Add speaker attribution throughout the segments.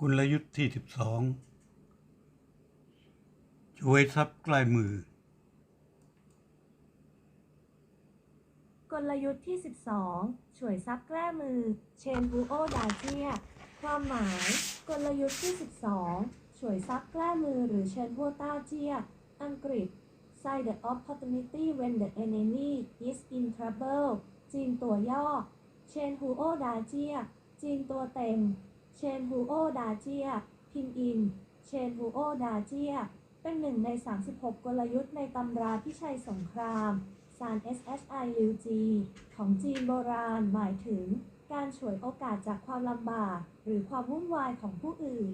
Speaker 1: กลยุทธ์ที่สิบสองช่วยซับใกล้มือ
Speaker 2: กลยุทธ์ที่ 12 ช่วยซับแกล้มือ เชนบูโอดาเจีย ความหมาย กลยุทธ์ที่ 12 ช่วยซับแกล้มือหรือเชนพัวต้าเจีย อังกฤษ Side the opportunity when the enemy is in trouble จีนตัวย่อ เชนฮูโอดาเจีย จีนตัวเต็ม เชนฮูโอดาเจีย พิมอิน เชนฮูโอดาเจีย เป็นหนึ่งใน 36 กลยุทธ์ในตำราพิชัยสงคราม ซาน SHI UG ของจีนโบราณหมายถึง การฉวยโอกาสจากความลำบาก หรือความวุ่นวายของผู้อื่น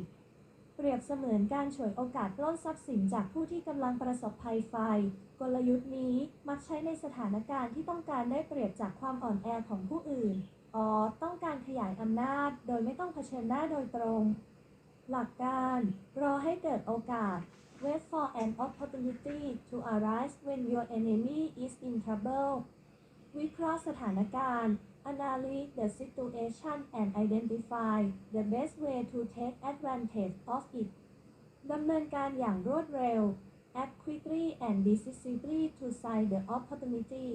Speaker 2: เปรียบเสมือนการฉวยโอกาสปล้นทรัพย์สินจากผู้ที่กำลังประสบภัยไฟ กลยุทธ์นี้มักใช้ในสถานการณ์ที่ต้องการได้เปรียบจากความอ่อนแอของผู้อื่น ต้องการขยายอำนาจโดยไม่ต้องเผชิญหน้าโดยตรง หลักการรอให้เกิดโอกาส Wait for an opportunity to arise when your enemy is in trouble วิเคราะห์สถานการณ์ Analyze the situation and identify the best way to take advantage of it ดำเนินการอย่างรวดเร็ว Act quickly and decisively to seize the opportunity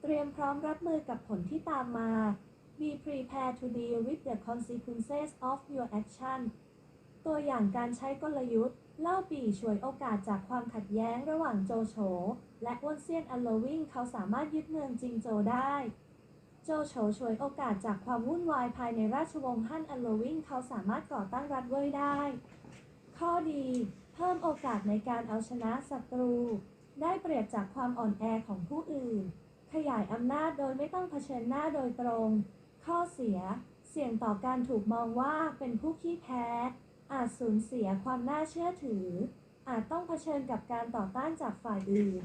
Speaker 2: เตรียมพร้อมรับมือกับผลที่ตามมา Be prepared to deal with the consequences of your action ตัวอย่างการใช้กลยุทธ์ เล่าปี่ฉวยโอกาสจากความขัดแย้งระหว่างโจโฉและอ้วนเซียนอัลโลวิงเขาสามารถยึดเมืองจิงโจได้ โจโฉฉวยโอกาสจากความวุ่นวายภายในราชวงศ์ฮั่นอัลโลวิงเขาสามารถก่อตั้งรัฐเว่ยได้ ข้อดี เพิ่มโอกาสในการเอาชนะศัตรู ได้เปรียบจากความอ่อนแอของผู้อื่น ขยายอำนาจโดยไม่ต้องเผชิญหน้าโดยตรง ข้อเสีย เสี่ยงต่อการถูกมองว่าเป็นผู้ขี้แพ้ อาจสูญเสียความน่าเชื่อถือ อาจต้องเผชิญกับการต่อต้านจากฝ่ายอื่น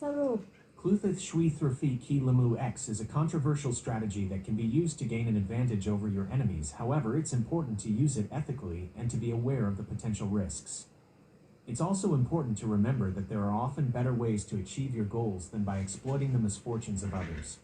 Speaker 2: สรุป
Speaker 3: Cluthith Shui Thurfi Ki Lamu X is a controversial strategy that can be used to gain an advantage over your enemies. However, it's important to use it ethically and to be aware of the potential risks. It's also important to remember that there are often better ways to achieve your goals than by exploiting the misfortunes of others.